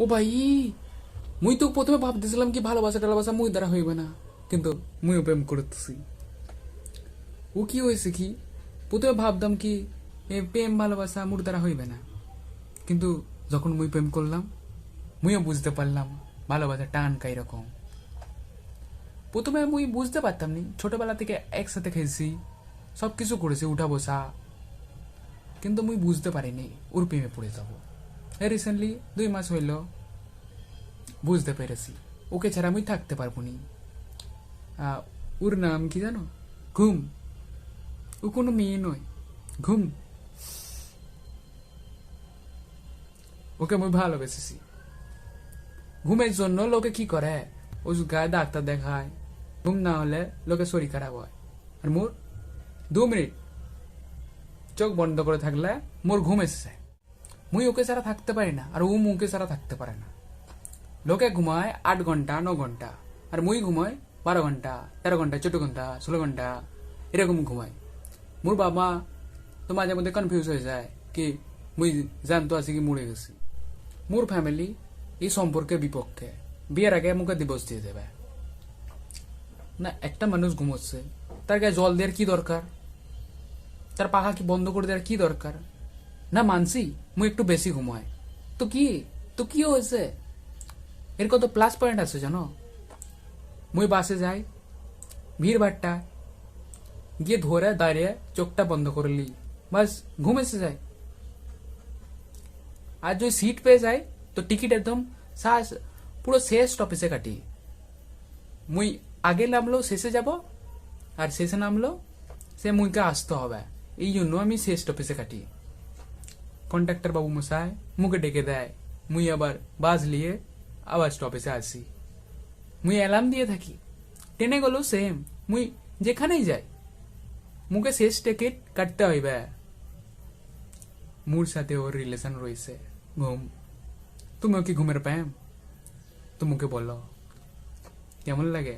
ও ভাই, মুই তো প্রথমে ভাবতেছিলাম কি ভালোবাসা টালোবাসা মুই দ্বারা হইবে না, কিন্তু মুইও প্রেম করতেছি। ও কি হয়েছে কি? প্রথমে ভাবতাম কি প্রেম, ভালোবাসা মোর দ্বারা হইবে না। কিন্তু যখন মুই প্রেম করলাম, মুইও বুঝতে পারলাম ভালোবাসা টান কাই রকম। প্রথমে মুই বুঝতে পারতাম নি, ছোটবেলা থেকে একসাথে খেয়েছি সব কিছু করেছি, উঠা বসা। কিন্তু মুই বুঝতে পারিনি, ওর প্রেমে পড়ে যাব। রিসেন্টলি দুই মাস হইল, বুঝতে পেরেছি। ওকে ছাড়া আমি থাকতে পারব নি। ওর নাম কি জানো? ঘুম। ও কোনো মেয়ে নয়, ঘুম। ওকে আমি ভালোবেসেছি। ঘুমের জন্য লোকে কি করে? ওষুধ গায়ে ডাক্তার দেখায়। ঘুম না হলে লোকে শরীর খারাপ হয়। আর মোর দু মিনিট চোখ বন্ধ করে থাকলে মোর ঘুম এসেছে। মুই ওকে ছাড়া থাকতে পারি না, আর ও মুকে ছাড়া থাকতে পারে না। লোকে ঘুমায় আট ঘণ্টা, ন ঘণ্টা, আর মুই ঘুমাই বারো ঘণ্টা, তেরো ঘণ্টা, চোদ্দ ঘণ্টা, ষোলো ঘণ্টা, এরকম ঘুমাই। মোর বাবা তো মাঝে মধ্যে কনফিউজ হয়ে যায় কি মুই জানতো আছি কি মরে গেছি। মোর ফ্যামিলি এই সম্পর্কে বিপক্ষে। বিয়ের আগে মুখে দিবস দিয়ে দেবে। না, একটা মানুষ ঘুমোচ্ছে, তার গায়ে জল দেওয়ার কি দরকার? তার পাখা কি বন্ধ করে দেওয়ার কি দরকার? না মানসি মুই একটু বেশি ঘুমায় তো কি? তো কি হয়েছে এর কত প্লাস পয়েন্ট আছে জানো? মুই বাসে যাই ভিড় ভাট্টা গিয়ে ধরে দাঁড়িয়ে চোখটা বন্ধ করে লি বাস ঘুম এসে যায় আর যদি সিট পেয়ে যায় তো টিকিট একদম শ্বাস পুরো শেষ স্টপেজে কাটি। মুই আগে নামলো শেষে যাব আর শেষে নামলো সে মুইকে আসতে হবে। এই জন্য আমি শেষ স্টপেজে কাটি। কন্ট্রাক্টর বাবু মশাই, মুখে ডেকে দেয়, মুই আবার বাস নিয়ে আবার স্টপেজে আসি। মুই অ্যালার্ম দিয়ে থাকি। ট্রেনে গেলেও সেম মুই যেখানেই যাই, মুখে শেষ টিকিট কাটতে হইবে। মোর সাথে ওর রিলেশন রয়েছে, ঘুম। তুমিও কি ঘুমের প্যাম তুমুকে বলো, কেমন লাগে?